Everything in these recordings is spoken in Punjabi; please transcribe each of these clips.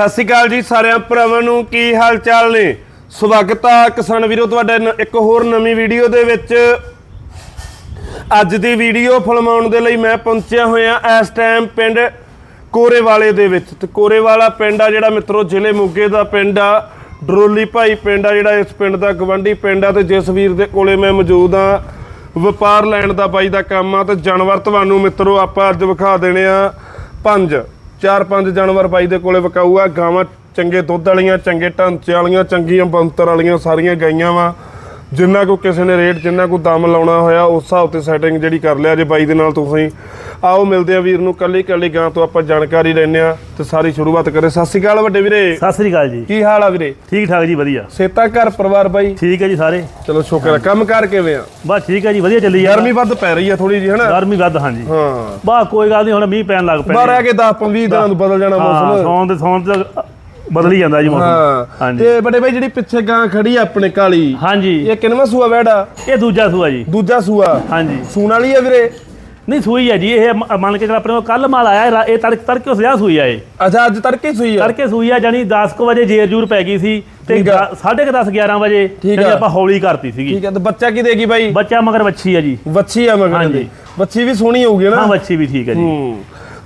ਸਤਿ ਸ਼੍ਰੀ ਅਕਾਲ ਜੀ ਸਾਰਿਆਂ ਭਰਾਵਾਂ ਨੂੰ, ਕੀ ਹਾਲ ਚਾਲ ਨੇ? ਸਵਾਗਤ ਆ ਕਿਸਾਨ ਵੀਰੋ ਤੁਹਾਡੇ ਨ- ਇੱਕ ਹੋਰ ਨਵੀਂ ਵੀਡੀਓ ਦੇ ਵਿੱਚ। ਅੱਜ ਦੀ ਵੀਡੀਓ ਫਿਲਮਾਉਣ ਦੇ ਲਈ ਮੈਂ ਪਹੁੰਚਿਆ ਹੋਇਆ ਇਸ ਟਾਈਮ ਪਿੰਡ ਕੋਰੇਵਾਲੇ ਦੇ ਵਿੱਚ। ਤੇ ਕੋਰੇਵਾਲਾ ਪਿੰਡ ਆ ਜਿਹੜਾ ਮਿੱਤਰੋ, ਜ਼ਿਲ੍ਹੇ ਮੋਗੇ ਦਾ ਪਿੰਡ ਆ। ਡਰੋਲੀ ਭਾਈ ਪਿੰਡ ਆ ਜਿਹੜਾ ਇਸ ਪਿੰਡ ਦਾ ਗਵੰਡੀ ਪਿੰਡ ਆ ਤੇ ਜਿਸ ਵੀਰ ਦੇ ਕੋਲੇ ਮੈਂ ਮੌਜੂਦ ਆ। ਵਪਾਰ ਲੈਣ ਦਾ ਬਾਈ ਦਾ ਕੰਮ ਆ ਤੇ ਜਾਨਵਰ ਤੁਹਾਨੂੰ ਮਿੱਤਰੋ ਆਪਾਂ ਅੱਜ ਵਿਖਾ ਦੇਣੇ ਆ। ਪੰਜ। ਚਾਰ ਪੰਜ ਜਾਨਵਰ ਬਾਈ ਦੇ ਕੋਲੇ ਵਿਕਾਊ ਆ ਗਾਵਾਂ ਚੰਗੇ ਦੁੱਧ ਵਾਲੀਆਂ, ਚੰਗੇ ਢਾਂਚੇ ਵਾਲੀਆਂ, ਚੰਗੀਆਂ ਬੰਤਰ ਵਾਲੀਆਂ ਸਾਰੀਆਂ ਗਾਈਆਂ ਵਾ। ਜਿੰਨਾ ਕੋ ਕਿਸੇ ਨੇ ਰੇਟ ਜਿੰਨਾ ਕੋ ਦਮ ਲਾਉਣਾ ਹੋਇਆ ਉਸ ਹਿਸਾਬ ਤੇ ਸੈਟਿੰਗ ਜਿਹੜੀ ਕਰ ਲਿਆ ਜੇ ਬਾਈ ਦੇ ਨਾਲ ਤੁਸੀਂ। ਆਓ ਮਿਲਦੇ ਆ ਵੀਰ ਨੂੰ ਕੱਲੀ ਕੱਲੀ ਗਾਂ ਤੋਂ ਆਪਾਂ ਜਾਣਕਾਰੀ ਲੈਣੇ ਆ ਤੇ ਸਾਰੀ ਸ਼ੁਰੂਆਤ ਕਰੇ। ਸਤਿ ਸ਼੍ਰੀ ਅਕਾਲ ਵੱਡੇ ਵੀਰੇ। ਸਤਿ ਸ੍ਰੀ ਅਕਾਲ ਜੀ। ਕੀ ਹਾਲ ਆ ਵੀਰੇ? ਠੀਕ ਠਾਕ ਜੀ ਵਧੀਆ। ਸੇਤਾ ਘਰ ਪਰਿਵਾਰ ਬਾਈ? ਠੀਕ ਹੈ ਜੀ ਸਾਰੇ। ਚਲੋ ਸ਼ੁਕਰ ਆ। ਕੰਮ ਕਰ ਕਿਵੇਂ ਆ? ਬਸ ਠੀਕ ਹੈ ਜੀ ਵਧੀਆ ਚੱਲੀ ਜਾਂਦਾ। ਗਰਮੀ ਵੱਧ ਪੈ ਰਹੀ ਆ ਥੋੜੀ ਜੀ ਹਨਾ? ਗਰਮੀ ਵੱਧ ਹਾਂਜੀ। ਹਾਂ। ਬਸ ਕੋਈ ਗੱਲ ਨਹੀਂ ਹੁਣ ਮੀਂਹ ਪੈਣ ਲੱਗ ਬਾਹਰ ਪੈਣੇ ਆ ਕੇ 10 20 ਦਿਨਾਂ ਨੂੰ ਬਦਲ ਜਾਣਾ ਮੌਸਮ। ਸੌਣ ਦੇ ਸੌਣ ਤੇ ਬਦਲ ਹੀ ਜਾਂਦਾ ਜੀ ਮੌਸਮ। ਹਾਂ। ਤੇ ਵੱਡੇ ਬਾਈ ਜਿਹੜੀ ਪਿੱਛੇ ਗਾਂ ਖੜੀ ਆ ਆਪਣੇ ਕਾਲੀ ਹਾਂਜੀ। ਇਹ ਕਿੰਨਵਾਂ ਸੂਆ ਵੈੜਾ? ਇਹ ਦੂਜਾ ਸੂਆ ਜੀ। ਦੂਜਾ ਸੂਆ। ਹਾਂਜੀ। ਸੂਣ ਵਾਲੀ ਆ ਵੀਰੇ? ਨਹੀਂ ਸੂਈ ਹੈ ਜੀ ਇਹ ਮੰਨ ਕੇ ਚੱਲ ਆਪਣੇ ਕੋਲ ਕੱਲ ਮਾਲ ਆਇਆ ਇਹ ਤੜਕੇ ਤੜਕੇ ਉਸਿਆ ਸੂਈ ਆ ਇਹ। ਅੱਛਾ ਅੱਜ ਤੜਕੇ ਸੂਈ ਆ? ਤੜਕੇ ਸੂਈ ਆ ਜਾਨੀ 10 ਕੁ ਵਜੇ ਜੇਰ ਜੂਰ ਪੈ ਗਈ ਸੀ ਤੇ ਠੀਕ ਆ। 10:30 11 ਵਜੇ ਆ। ਆਪਾਂ ਹੌਲੀ ਕਰਤੀ ਸੀਗੀ। ਠੀਕ ਹੈ ਤੇ ਬੱਚਾ ਕੀ ਦੇਗੀ ਬਾਈ? ਬੱਚਾ ਮਗਰ ਵੱਛੀ ਆ ਜੀ। ਵੱਛੀ ਆ ਮਗਰ ਹਾਂਜੀ। ਵੱਛੀ ਵੀ ਸੋਹਣੀ ਹੋਊਗੀ ਹਾਂ ਨਾ ਵੱਛੀ ਵੀ ਠੀਕ ਹੈ ਜੀ। ਹੂੰ।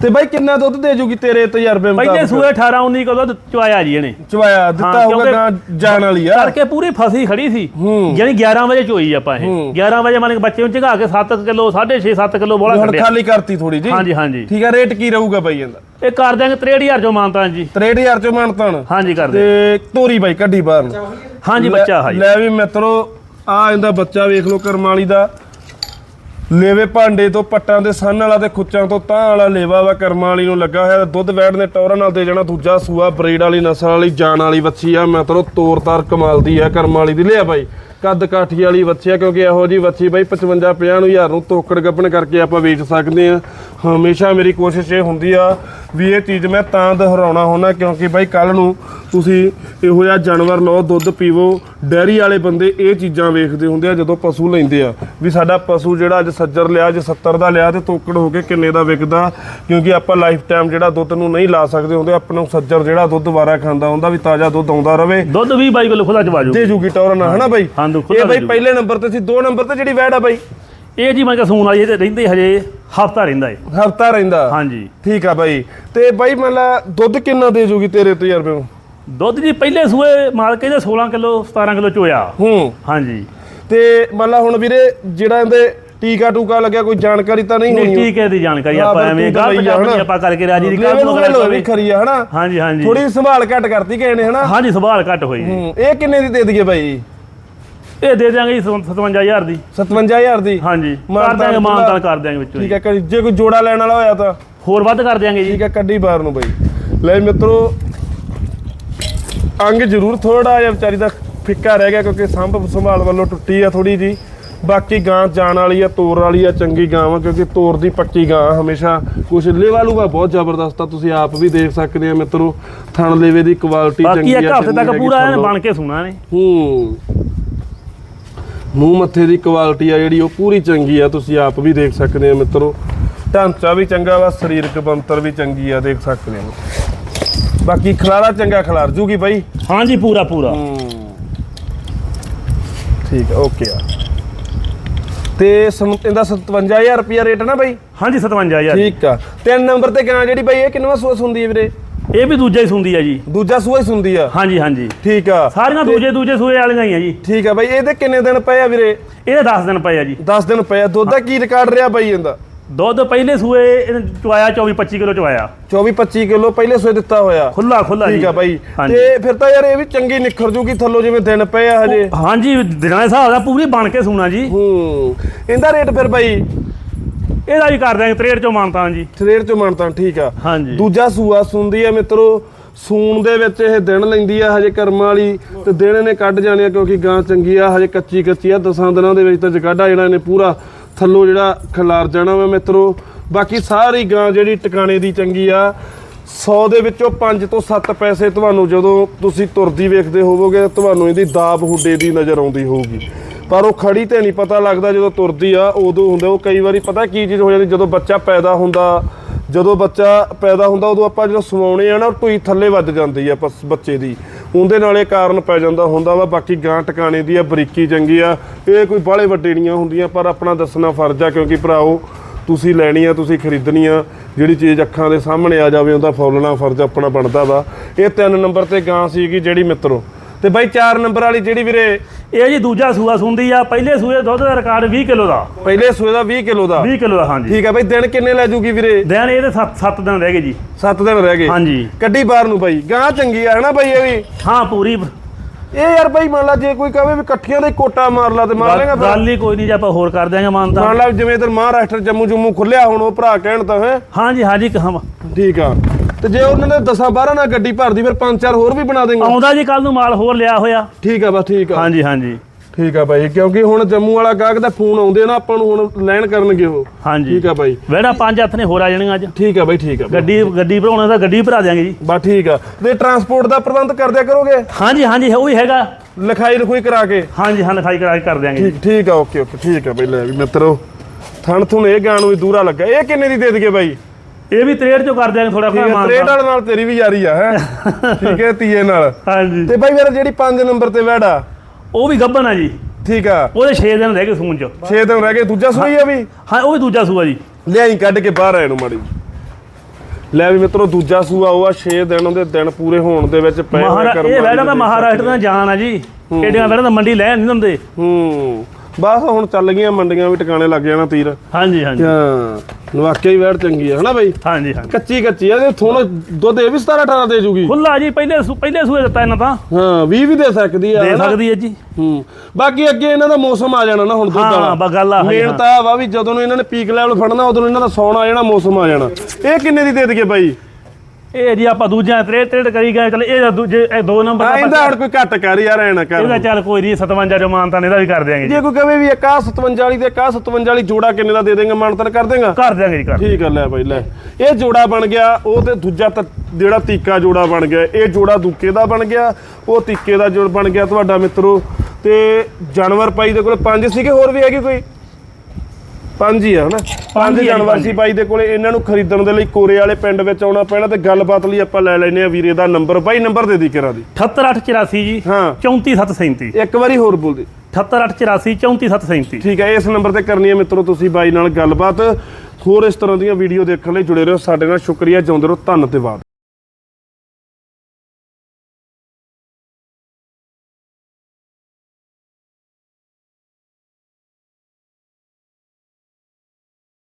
ਤੇ ਬਾਈ ਕਿੰਨਾ ਦੁੱਧ ਦੇ ਜੂਗੀ ਤੇਰੇ ਤਜਰਬੇ ਪਹਿਲੇ ਮੁਤਾਬਕ? ਸੂਏ 18 19 ਕਦੋਂ ਚੁਆਇਆ ਜੀ ਇਹਨੇ। ਚਵਾਇਆ ਦਿੱਤਾ ਹਾਂ, ਹੋਊਗਾ ਕਿਉਂਕਿ ਗਾਂ ਜਾਣ ਵਾਲੀ ਆ। ਤੜਕੇ ਪੂਰੀ ਫਸੀ ਖੜੀ ਸੀ। ਹੂੰ। ਯਾਨੀ 11 ਵਜੇ ਚੋਈ ਆਪਾਂ ਇਹ। 11 ਵਜੇ ਮੰਨ ਕੇ ਬੱਚੇ ਨੂੰ ਝਗਾ ਕੇ 7 ਕਿਲੋ 6.5 7 ਕਿਲੋ ਬੋਲਾ ਹੁਣ ਕੱਢਿਆ ਖਾਲੀ ਕਰਤੀ ਥੋੜੀ ਜੀ। ਹਾਂਜੀ ਹਾਂਜੀ। ਠੀਕ ਆ ਰੇਟ ਕੀ ਰਹੂਗਾ ਬਾਈ ਇਹਦਾ? ਇਹ ਕਰ ਦਿਆਂਗੇ 63000 ਜੋ ਮਾਨਤਾ ਜੀ। 63000 ਚੋਂ ਮਾਨਤਾਨ ਹਾਂਜੀ ਕਰ ਤੇ ਦੇ ਤੋਰੀ ਬਾਈ ਕੱਢੀ ਬਾਹਰ ਨੂੰ। ਹਾਂਜੀ ਲੈ- ਬੱਚਾ ਹਾਈ ਲੈ ਵੀ ਮਿੱਤਰੋ ਆ ਇਹਦਾ ਬੱਚਾ ਵੇਖ ਲਓ ਕਰਮ ਵਾਲੀ ਦਾ। ਲੇਵੇ ਭਾਂਡੇ ਤੋਂ ਪੱਟਾਂ ਦੇ ਸੰਨ ਵਾਲਾ ਤੇ ਖੁੱਚਾਂ ਤੋਂ ਤਾਂ ਵਾਲਾ ਲੇਵਾ ਵਾ ਕਰਮ ਵਾਲੀ ਨੂੰ ਲੱਗਾ ਹੋਇਆ ਦੁੱਧ ਵੈੜ ਨੇ ਟੌਰਾਂ ਨਾਲ ਦੇ ਜਾਣਾ, ਦੂਜਾ ਸੂਆ ਬਰੀਡ ਵਾਲੀ ਨਸਲ ਵਾਲੀ, ਜਾਨ ਵਾਲੀ ਵੱਛੀ ਆ। ਮੈਂ ਮਿੱਤਰੋ ਤੋਰ ਤਾਰ ਕਮਾਲ ਦੀ ਆ ਕਰਮ ਵਾਲੀ ਦੀ। ਲਿਆ ਬਾਈ। ਕੱਦ ਕਾਠੀ ਵਾਲੀ ਵੱਛੀ ਆ ਕਿਉਂਕਿ ਇਹੋ ਜੀ ਵੱਛੀ ਬਾਈ 55 50 ਨੂੰ ਹਜ਼ਾਰ ਨੂੰ ਤੋਕੜ ਗੱਪਣ ਕਰਕੇ ਆਪਾਂ ਵੇਚ ਸਕਦੇ ਆ ਹਮੇਸ਼ਾ ਮੇਰੀ ਕੋਸ਼ਿਸ਼ ਇਹ ਹੁੰਦੀ ਆ ਵੀ ਇਹ ਚੀਜ਼ ਮੈਂ ਤਾਂ ਦੁਹਰਾਉਣਾ ਹੁੰਦਾ ਕਿਉਂਕਿ ਬਾਈ ਕੱਲ ਨੂੰ ਤੁਸੀਂ ਇਹੋ ਜਿਹਾ ਜਾਨਵਰ ਲਓ ਦੁੱਧ ਪੀਵੋ ਡੈਰੀ ਵਾਲੇ ਬੰਦੇ ਇਹ ਚੀਜ਼ਾਂ ਵੇਖਦੇ ਹੁੰਦੇ ਆ ਜਦੋਂ ਪਸ਼ੂ ਲੈਂਦੇ ਆ ਵੀ ਸਾਡਾ ਪਸ਼ੂ ਜਿਹੜਾ ਅੱਜ ਸੱਜਰ ਲਿਆ ਅੱਜ 70 ਦਾ ਲਿਆ ਤੇ ਤੋਕੜ ਹੋ ਕੇ ਕਿੰਨੇ ਦਾ ਵਿਕਦਾ ਕਿਉਂਕਿ ਆਪਾਂ ਲਾਈਫ ਟਾਈਮ ਜਿਹੜਾ ਦੁੱਧ ਨੂੰ ਨਹੀਂ ਲਾ ਸਕਦੇ ਹੁੰਦੇ ਆਪਣਾ ਨੂੰ ਸੱਜਰ ਜਿਹੜਾ ਦੁੱਧ ਵਾਰਾ ਖਾਂਦਾ ਹੁੰਦਾ ਵੀ ਤਾਜ਼ਾ ਦੁੱਧ ਆਉਂਦਾ ਰਵੇ। ਦੁੱਧ ਵੀ ਬਾਈ ਕੋਲ ਖੁਦਾ ਚਵਾਜੂ ਦੇ ਜੂਗੀ ਟੌਰਨ ਹਨਾ ਬਾਈ? ਖੁੱਲ੍ਹਾ ਇਹ ਬਾਈ। ਪਹਿਲੇ ਨੰਬਰ ਤੇ ਸੀ ਦੋ ਨੰਬਰ ਤੇ ਜਿਹੜੀ ਵੈੜ ਆ ਬਾਈ। ਇਹ ਜੀ ਮੰਨ ਕੇ ਸੂਣ ਵਾਲੀ ਇਹ ਰਹਿੰਦੇ ਹਜੇ ਹਫਤਾ ਰਹਿੰਦਾ ਏ। ਹਫਤਾ ਰਹਿੰਦਾ। ਹਾਂਜੀ। ਠੀਕ ਆ ਬਾਈ। ਤੇ ਬਾਈ ਮੰਨ ਲਾ ਦੁੱਧ ਕਿੰਨਾ ਦੇ ਜੂਗੀ ਤੇਰੇ ਤਜਰਬੇ ਦੁੱਧ ਜੀ ਪਹਿਲੇ ਸੂਏ ਮਾਲ ਕੇ 16 ਕਿਲੋ 17 ਕਿਲੋ ਚੋਇਆ। ਹੂੰ। ਹਾਂਜੀ। ਤੇ ਮੰਨ ਲਾ ਹੁਣ ਵੀਰੇ ਜਿਹੜਾ ਇਹਦੇ ਟੀਕਾ ਟੂਕਾ ਲੱਗਿਆ ਕੋਈ ਜਾਣਕਾਰੀ ਤਾਂ ਨਹੀਂ ਨਹੀਂ ਹੋਣੀ ਟੀਕੇ ਦੀ ਜਾਣਕਾਰੀ ਆਪਾਂ ਐਵੇਂ ਗੱਲ ਆ, ਹਨਾ। ਆਪਾਂ ਕਰਕੇ ਰਾਜੀ ਦੀ ਲੈਵਲ ਕੱਲ ਵੇਲੋ ਵੀ ਖਰੀ ਆ ਹਨਾ? ਹਾਂਜੀ ਹਾਂਜੀ। ਥੋੜੀ ਸੰਭਾਲ ਘੱਟ ਕਰਤੀ ਕਿਸੇ ਨੇ ਹਨਾ? ਹਾਂਜੀ ਸਵਾਲ ਘੱਟ ਹੋਈ ਹੂੰ ਇਹ ਕਿੰਨੇ ਦੀ ਦੇ ਦਈਏ ਬਾਈ? ਇਹ ਦੇ ਦਿਆਂਗੇ ਜੀ 57000 ਦੀ। 57000 ਦੀ? ਹਾਂਜੀ। ਕਰ ਪੂਰਾ। ਮਾਨਤਾਨ ਕਰ ਦਿਆਂਗੇ ਵਿੱਚੋਂ ਠੀਕ। ਹੈ ਜੇ ਕੋਈ ਜੋੜਾ ਲੈਣ ਵਾਲਾ ਹੋਇਆ ਤਾਂ। ਹੋਰ ਵੱਧ ਕਰ ਦਿਆਂਗੇ ਜੀ। ਠੀਕ ਹੈ ਕੱਢੀ ਬਾਹਰ ਨੂੰ ਬਾਈ। ਲੈ ਮਿੱਤਰੋ ਅੰਗ ਜ਼ਰੂਰ ਥੋੜਾ ਜਿਹਾ ਵਿਚਾਰੀ ਦਾ ਫਿੱਕਾ ਰਹਿ ਗਿਆ ਕਿਉਂਕਿ ਸੰਭ ਸੰਭਾਲ ਵੱਲੋਂ ਟੁੱਟੀ ਆ ਥੋੜੀ ਜੀ ਬਾਕੀ ਗਾਂ ਜਾਣ ਵਾਲੀ ਆ ਤੋਰ ਵਾਲੀ ਆ ਚੰਗੀ ਗਾਂ ਵਾ ਕਿਉਂਕਿ ਤੋਰ ਦੀ ਪੱਕੀ ਗਾਂ ਆ ਹਮੇਸ਼ਾ। ਕੁਛ ਲੇਵਾ ਲੂਗਾ ਬਹੁਤ ਜ਼ਬਰਦਸਤ ਆ ਤੁਸੀਂ ਆਪ ਵੀ ਦੇਖ ਸਕਦੇ ਆ ਮਿੱਤਰੋ। ਥਣ ਲੇਵੇ ਦੀ ਕੁਆਲਿਟੀ ਬਾਕੀ ਚੰਗੀ ਆ ਇੱਕ ਹਫ਼ਤੇ ਤੱਕ ਪੂਰਾ। ਬਣ ਕੇ ਸੁਣਾ ਨੇ। ਹੂੰ। ਮੂੰਹ ਮੱਥੇ ਦੀ ਕੁਆਲਿਟੀ ਆ ਜਿਹੜੀ ਉਹ ਪੂਰੀ ਚੰਗੀ ਆ। ਤੁਸੀਂ ਆਪ ਵੀ ਦੇਖ ਸਕਦੇ ਆ ਮਿੱਤਰੋ। ਢਾਂਚਾ ਵੀ ਚੰਗਾ ਵਾ ਸਰੀਰਕ ਬੰਤਰ ਵੀ ਚੰਗੀ ਆ ਦੇਖ ਸਕਦੇ ਆ ਬਾਕੀ ਖਲਾਰਾ ਚੰਗਾ ਖਲਾਰ ਜੂਗੀ ਬਾਈ? ਹਾਂਜੀ ਪੂਰਾ ਪੂਰਾ। ਹੂੰ। ਠੀਕ ਆ ਓਕੇ ਆ। ਤੇ ਸਮ- ਇਹਦਾ 57000 ਰੁਪਿਆ ਰੇਟ ਨਾ ਬਾਈ? ਹਾਂਜੀ 57000 ਠੀਕ ਆ। ਤਿੰਨ ਨੰਬਰ ਤੇ ਗਾਂ ਜਿਹੜੀ ਬਾਈ ਇਹ ਕਿੰਨਵਾ ਸੂਆ ਸੁੰਦੀ ਹੈ ਵੀਰੇ? ਇਹ ਵੀ ਦੂਜਾ ਹੀ ਸੁੰਦੀ ਆ ਜੀ। ਦੂਜਾ ਸੂਆ ਹੀ ਸੁੰਦੀ ਆ? ਹਾਂਜੀ ਹਾਂਜੀ। ਠੀਕ ਆ। ਸਾਰੀਆਂ ਦੂਜੇ ਦੂਜੇ ਸੂਏ ਵਾਲੀਆਂ ਹੀ ਆ ਜੀ। ਠੀਕ ਆ ਬਾਈ ਇਹਦੇ ਕਿੰਨੇ ਦਿਨ ਪਏ ਆ ਵੀਰੇ? ਇਹਦੇ 10 ਦਿਨ ਪਏ ਆ ਜੀ। 10 ਦਿਨ ਪਏ ਆ। ਦੁੱਧ ਦਾ ਕੀ ਰਿਕਾਰਡ ਰਿਹਾ ਬਾਈ ਇਹਦਾ? ਦੁੱਧ ਪਹਿਲੇ ਸੂਏ ਇਹਨੇ ਚੁਆਇਆ 24 25 ਕਿਲੋ ਚੁਆਇਆ। 24 25 ਕਿਲੋ ਪਹਿਲੇ ਸੋਏ ਦਿੱਤਾ ਹੋਇਆ। ਖੁੱਲਾ ਖੁੱਲਾ ਠੀਕ ਆ ਬਾਈ। ਤੇ ਫਿਰ ਤਾਂ ਯਾਰ ਇਹ ਵੀ ਚੰਗੀ ਨਿਖਰ ਜੂਗੀ ਥੱਲੋਂ ਜਿਵੇਂ ਦਿਨ ਪਏ ਆ ਹਜੇ। ਹਾਂਜੀ ਦਿਨਾਂ ਦੇ ਹਿਸਾਬ ਦਾ ਪੂਰੀ ਬਣ ਕੇ ਸੁਣਾ ਜੀ। ਹੂੰ। ਇਹਦਾ ਰੇਟ ਫਿਰ ਬਾਈ? ਇਹਦਾ ਵੀ ਕਰ ਦਿਆਂਗੇ 63 ਚੋਂ ਮਾਨਤਾ ਜੀ ਸਰੀਰ ਚ ਮੰਨਤਾ ਠੀਕ ਆ। ਹਾਂਜੀ। ਦੂਜਾ ਸੂਆ ਸੁੰਦੀ ਆ ਮਿੱਤਰੋ ਸੂਣ ਦੇ ਵਿੱਚ ਇਹ ਦਿਨ ਲੈਂਦੀ ਆ ਹਜੇ ਕਰਮ ਵਾਲੀ ਤੇ ਦਿਨ ਇਹਨੇ ਕੱਢ ਜਾਣੇ ਆ ਕਿਉਂਕਿ ਗਾਂ ਚੰਗੀ ਆ ਹਜੇ ਕੱਚੀ ਕੱਚੀ ਆ ਦਸਾਂ ਦਿਨਾਂ ਦੇ ਵਿੱਚ ਤਾਂ ਜਗਾਡਾ ਜਿਹੜਾ ਇਹਨੇ ਪੂਰਾ ਥੱਲੋਂ ਜਿਹੜਾ ਖਿਲਾਰ ਜਾਣਾ ਵਾ ਮਿੱਤਰੋ। ਬਾਕੀ ਸਾਰੀ ਗਾਂ ਜਿਹੜੀ ਟਿਕਾਣੇ ਦੀ ਚੰਗੀ ਆ 100 ਦੇ ਵਿੱਚੋਂ 5 ਤੋਂ 7 ਪੈਸੇ ਤੁਹਾਨੂੰ ਜਦੋਂ ਤੁਸੀਂ ਤੁਰਦੀ ਵੇਖਦੇ ਹੋਵੋਗੇ ਤੁਹਾਨੂੰ ਇਹਦੀ ਦਾਬ ਹੁੱਡੇ ਦੀ ਨਜ਼ਰ ਆਉਂਦੀ ਹੋਊਗੀ। ਪਰ ਉਹ ਖੜੀ ਤੇ ਨਹੀਂ ਪਤਾ ਲੱਗਦਾ ਜਦੋਂ ਤੁਰਦੀ ਆ, ਉਦੋਂ ਹੁੰਦਾ ਉਹ ਕਈ ਵਾਰੀ ਪਤਾ ਕੀ ਚੀਜ਼ ਹੋ ਜਾਂਦੀ, ਜਦੋਂ ਬੱਚਾ ਪੈਦਾ ਹੁੰਦਾ, ਜਦੋਂ ਬੱਚਾ ਪੈਦਾ ਹੁੰਦਾ, ਉਦੋਂ ਆਪਾਂ ਜਦੋਂ ਸਵਾਉਣੇ ਆ ਨਾ ਟੂਈ ਥੱਲੇ ਵੱਜ ਜਾਂਦੀ ਆ ਪਸ- ਬੱਚੇ ਦੀ। ਉਹਦੇ ਨਾਲ ਇਹ ਕਾਰਨ ਪੈ ਜਾਂਦਾ ਹੁੰਦਾ ਵਾ, ਬਾਕੀ ਗਾਂ ਟਿਕਾਣੇ ਦੀ ਆ, ਬਰੀਕੀ ਚੰਗੀ ਆ। ਇਹ ਕੋਈ ਬਾਹਲੇ ਵੱਡੇ ਨਹੀਂ ਹੁੰਦੀਆਂ, ਪਰ ਆਪਣਾ ਦੱਸਣਾ ਫਰਜ਼ ਆ, ਕਿਉਂਕਿ ਭਰਾਓ, ਤੁਸੀਂ ਲੈਣੀ ਆ, ਤੁਸੀਂ ਖਰੀਦਣੀ ਆ, ਜਿਹੜੀ ਚੀਜ਼ ਅੱਖਾਂ ਦੇ ਸਾਹਮਣੇ ਆ ਜਾਵੇ, ਉਹਦਾ ਫੋਲਣਾ ਫਰਜ਼ ਆਪਣਾ ਬਣਦਾ ਵਾ। ਇਹ ਤਿੰਨ ਨੰਬਰ ਤੇ ਗਾਂ ਸੀਗੀ ਜਿਹੜੀ ਮਿੱਤਰੋ। ਤੇ ਬਾਈ 4 ਨੰਬਰ ਵਾਲੀ ਜਿਹੜੀ ਵੀਰੇ ਇਹ ਜੀ ਦੂਜਾ ਸੂਆ ਸੁੰਦੀ ਆ ਪਹਿਲੇ ਸੂਏ ਦੁੱਧ ਦਾ ਰਿਕਾਰਡ 20 ਕਿਲੋ ਦਾ। ਪਹਿਲੇ ਸੂਏ ਦਾ 20 ਕਿਲੋ ਦਾ। 20 ਕਿਲੋ ਦਾ ਹਾਂਜੀ। ਠੀਕ ਆ ਬਾਈ ਦਿਨ ਕਿੰਨੇ ਲੈ ਜੂਗੀ ਵੀਰੇ? ਦਿਨ ਇਹਦੇ 7 7 ਦਿਨ ਰਹਿ ਗਏ ਜੀ। 7 ਦਿਨ ਰਹਿ ਗਏ? ਹਾਂਜੀ। ਕੱਢੀ ਬਾਹਰ ਨੂੰ ਬਾਈ। ਗਾਂ ਚੰਗੀ ਆ ਹਨਾ ਬਾਈ ਇਹ ਵੀ? ਹਾਂ ਪੂਰੀ ਇਹ ਯਾਰ ਬਾਈ ਮੰਨ ਲਾ ਜੇ ਕੋਈ ਕਹੇ ਵੀ ਇਕੱਠੀਆਂ ਦਾ ਹੀ ਕੋਟਾ ਮਾਰ ਲਾ ਤੇ ਮਾਰ ਲੇਗਾ ਗੱਲ ਹੀ ਕੋਈ ਨਹੀਂ ਜੇ ਆਪਾਂ ਹੋਰ ਕਰ ਦਿਆਂਗੇ ਮਾਨਤਾ। ਮੰਨ ਲਾ ਜਿਵੇਂ ਇਧਰ ਮਹਾਰਾਸ਼ਟਰ ਜੰਮੂ ਜੰਮੂ ਖੁੱਲਿਆ ਹੁਣ ਉਹ ਭਰਾ ਕਹਿਣ ਤਾਂ ਹੈ। ਹਾਂਜੀ ਹਾਂਜੀ ਕਹਾਂ ਠੀਕ ਆ। ਤੇ ਜੇ ਉਹਨਾਂ ਨੇ 10 12 ਨਾਲ ਗੱਡੀ ਭਰਦੀ ਫਿਰ ਪੰਜ ਚਾਰ ਹੋਰ ਵੀ ਬਣਾ ਦੇਂਗੇ ਆਉਂਦਾ ਜੀ ਕੱਲ ਨੂੰ ਮਾਲ ਹੋਰ ਲਿਆ ਹੋਇਆ। ਠੀਕ ਆ ਬਸ ਠੀਕ ਆ। ਹਾਂਜੀ ਹਾਂਜੀ। ਠੀਕ ਆ ਬਾਈ ਕਿਉਂਕਿ ਹੁਣ ਜੰਮੂ ਵਾਲਾ ਗਾਹਕ ਦਾ ਫੋਨ ਆਉਂਦੇ ਨਾ ਆਪਾਂ ਨੂੰ ਹੁਣ ਲੈਣ ਕਰਨਗੇ ਉਹ। ਹਾਂਜੀ। ਠੀਕ ਆ ਬਾਈ ਵੇੜਾ ਪੰਜ ਹੱਥ ਨੇ ਹੋਰ ਆ ਜਾਣੀਆਂ ਅੱਜ। ਠੀਕ ਆ ਬਾਈ ਠੀਕ ਆ। ਗੱਡੀ ਗੱਡੀ ਭਰਾਉਣਾ ਤਾਂ ਗੱਡੀ ਭਰਾ ਦਿਆਂਗੇ ਜੀ। ਬਸ ਠੀਕ ਆ। ਤੇ ਟਰਾਂਸਪੋਰਟ ਦਾ ਪ੍ਰਬੰਧ ਕਰ ਦਿਆ ਕਰੋਗੇ? ਹਾਂਜੀ ਹਾਂਜੀ ਉਹ ਵੀ ਹੈਗਾ। ਲਿਖਾਈ ਲਿਖੂਈ ਕਰਾ ਕੇ? ਹਾਂਜੀ ਹਾਂ ਲਿਖਾਈ ਕਰਾ ਕੇ ਕਰ ਦਿਆਂਗੇ ਜੀ। ਠੀਕ ਠੀਕ ਆ ਓਕੇ ਓਕੇ ਠੀਕ ਆ ਬਈ ਲੈ ਵੀ ਮਿੱਤਰੋ ਥਣ ਥੁਣ ਇਹ ਗਾਣ ਵੀ ਦੂਰਾ ਲੱਗਾ। ਇਹ ਕਿੰਨੇ ਦੀ ਦੇ ਦਈਏ ਬਾਈ ਇਹ ਵੀ 63 ਚੋਂ ਕਰ ਦਿਆਂਗੇ ਥੋੜਾ ਠੀਕ ਹੈ ਟ੍ਰੇਡ ਵਾਲੇ ਨਾਲ ਤੇਰੀ ਵੀ ਯਾਰੀ ਆ ਹੈ? ਠੀਕ ਹੈ ਤੀਏ ਨਾਲ। ਹਾਂਜੀ। ਤੇ ਬਾਈ ਮੇਰਾ ਜਿਹੜੀ 5 ਨੰਬਰ ਤੇ ਵੈੜਾ? ਉਹ ਵੀ ਗੱਬਨ ਆ ਜੀ। ਠੀਕ ਆ। ਉਹਦੇ 6 ਦਿਨ ਰਹਿ ਗਏ ਸੂਣ ਚ। 6 ਦਿਨ ਰਹਿ ਗਏ ਦੂਜਾ ਸੂਈ ਆ ਵੀ? ਹਾਂ ਉਹ ਵੀ ਦੂਜਾ ਸੂਆ ਜੀ। ਲਿਆਈ ਕੱਢ ਕੇ ਬਾਹਰ ਆਏ ਨੂੰ ਮਾੜੀ ਲੈ ਵੀ ਮਿੱਤਰੋ ਦੂਜਾ ਸੂਆ ਉਹ ਆ 6 ਦਿਨ ਉਹਦੇ ਦਿਨ ਪੂਰੇ ਹੋਣ ਦੇ ਵਿੱਚ ਪਏ ਹੋਏ ਕਰਮਾਂ ਇਹ ਦੀ ਵੈੜਾ ਦੇਖ ਮਹਾਰਾਸ਼ਟਰ ਦਾ ਜਾਨ ਆ ਜੀ। ਕਿਹੜੀਆਂ ਵੈੜਾ ਤਾਂ ਮੰਡੀ ਲੈ ਨਹੀਂ ਦਿੰਦੇ। ਹੂੰ। ਬਸ ਹੁਣ ਚੱਲ ਗਈਆਂ ਮੰਡੀਆਂ ਵੀ ਟਿਕਾਣੇ ਲੱਗ ਜਾਣਾ ਤੀਰ। ਹਾਂਜੀ ਹਾਂਜੀ। ਹਾਂ ਵਾਕਿਆ ਹੀ ਵੈੜ ਚੰਗੀ ਆ ਹਨਾ ਬਾਈ? ਹਾਂਜੀ ਹਾਂਜੀ। ਕੱਚੀ ਕੱਚੀ ਆ ਇਹ ਥੋੜਾ ਦੁੱਧ ਇਹ ਵੀ 17 18 ਦੇ ਜੂਗੀ। ਖੁੱਲਾ ਜੀ ਪਹਿਲੇ ਸੂ- ਪਹਿਲੇ ਸੂਏ ਦਿੱਤਾ ਇਹਨਾਂ ਤਾਂ। ਹਾਂ 20 ਵੀ ਦੇ ਸਕਦੀ ਆ ਦੇ ਹਨਾ? ਸਕਦੀ ਹੈ ਜੀ। ਹੂੰ ਬਾਕੀ ਅੱਗੇ ਇਹਨਾਂ ਦਾ ਮੌਸਮ ਆ ਜਾਣਾ ਨਾ ਹੁਣ ਦੁੱਧ ਹਾਂ ਵਾਲਾ। ਬਸ ਗੱਲ ਆ ਮੇਨ ਹਾਂ। ਤਾਂ ਵਾ ਵੀ ਜਦੋਂ ਨੂੰ ਇਹਨਾਂ ਨੇ ਪੀਕ ਲੈਵਲ ਫੜਨਾ ਉਦੋਂ ਨੂੰ ਇਹਨਾਂ ਦਾ ਸੌਣ ਆ ਜਾਣਾ ਮੌਸਮ ਆ ਜਾਣਾ। ਇਹ ਕਿੰਨੇ ਦੀ ਦੇ ਦਈਏ ਬਾਈ? ਇਹ ਜੀ ਆਪਾਂ ਦੂਜਿਆਂ ਤ੍ਰੇ ਤ੍ਰੇ ਕਰੀ ਗਏ ਚਲ ਇਹ ਦੂਜੇ ਇਹ ਦੋ ਨੰਬਰ ਆ ਦਾ ਇਹਦਾ ਹੁਣ ਕੋਈ ਘੱਟ ਕਰ ਯਾਰ ਐ ਨਾ ਕਰ। ਇਹਦਾ ਚੱਲ ਕੋਈ ਨਹੀਂ 57 ਜੋ ਮਾਨਤਾ ਨੇ ਇਹਦਾ ਵੀ ਕਰ ਦਿਆਂਗੇ ਜੀ ਕੋਈ ਕਹੇ ਵੀ ਇੱਕ ਆਹ 57 ਵਾਲੀ ਤੇ ਇੱਕ ਆਹ 57 ਵਾਲੀ ਜੋੜਾ ਕਿੰਨੇ ਦਾ ਦੇ ਦੇਂਗੇ ਮਾਨਤਨ ਕਰ ਦੇਂਗਾ? ਕਰ ਦਿਆਂਗੇ ਜੀ ਕਰ ਠੀਕ ਆ ਲੈ ਬਾਈ ਲੈ। ਇਹ ਜੋੜਾ ਬਣ ਗਿਆ ਉਹ ਤੇ ਦੂਜਾ ਜਿਹੜਾ ਤੀਕਾ ਜੋੜਾ ਬਣ ਗਿਆ ਇਹ ਜੋੜਾ ਦੂਕੇ ਦਾ ਬਣ ਗਿਆ ਉਹ ਤੀਕੇ ਦਾ ਜੋੜ ਬਣ ਗਿਆ ਤੁਹਾਡਾ ਮਿੱਤਰੋ। ਤੇ ਜਾਨਵਰ ਪਾਈ ਦੇ ਕੋਲੇ ਪੰਜ ਸੀਗੇ ਹੋਰ ਵੀ ਹੈਗੇ ਕੋਈ? ਪੰਜ ਹੀ ਆ ਹਨਾ? ਪੰਜ ਹੀ ਆ ਜੀ, ਜਾਨਵਰ ਪੰਜ। ਸੀ ਬਾਈ ਦੇ ਕੋਲੇ ਇਹਨਾਂ ਨੂੰ ਖਰੀਦਣ ਦੇ ਲਈ ਕੋਰੇ ਵਾਲੇ ਪਿੰਡ ਵਿੱਚ ਆਉਣਾ ਪੈਣਾ ਤੇ ਗੱਲਬਾਤ ਲਈ ਆਪਾਂ ਲੈ ਲੈਨੇ ਆ ਵੀਰੇ ਦਾ ਨੰਬਰ। ਬਾਈ ਨੰਬਰ ਦੇ ਦੀ ਕਿਰਾ ਦੀ? 78884 ਜੀ ਹਾਂ। 34737 ਇੱਕ ਵਾਰੀ ਹੋਰ ਬੋਲ ਦੇ। 78884 34737 ਠੀਕ ਹੈ ਇਸ ਨੰਬਰ ਤੇ ਕਰਨੀ ਹੈ ਮਿੱਤਰੋ ਤੁਸੀਂ ਬਾਈ ਨਾਲ ਗੱਲਬਾਤ। ਹੋਰ ਇਸ ਤਰ੍ਹਾਂ ਦੀਆਂ ਵੀਡੀਓ ਦੇਖਣ ਲਈ ਜੁੜੇ ਰਹੋ। ਸਾਡੇ ਨਾਲ ਸ਼ੁਕਰੀਆ ਜਿਉਂਦੇ ਰਹੋ। ਧੰਨਵਾਦ।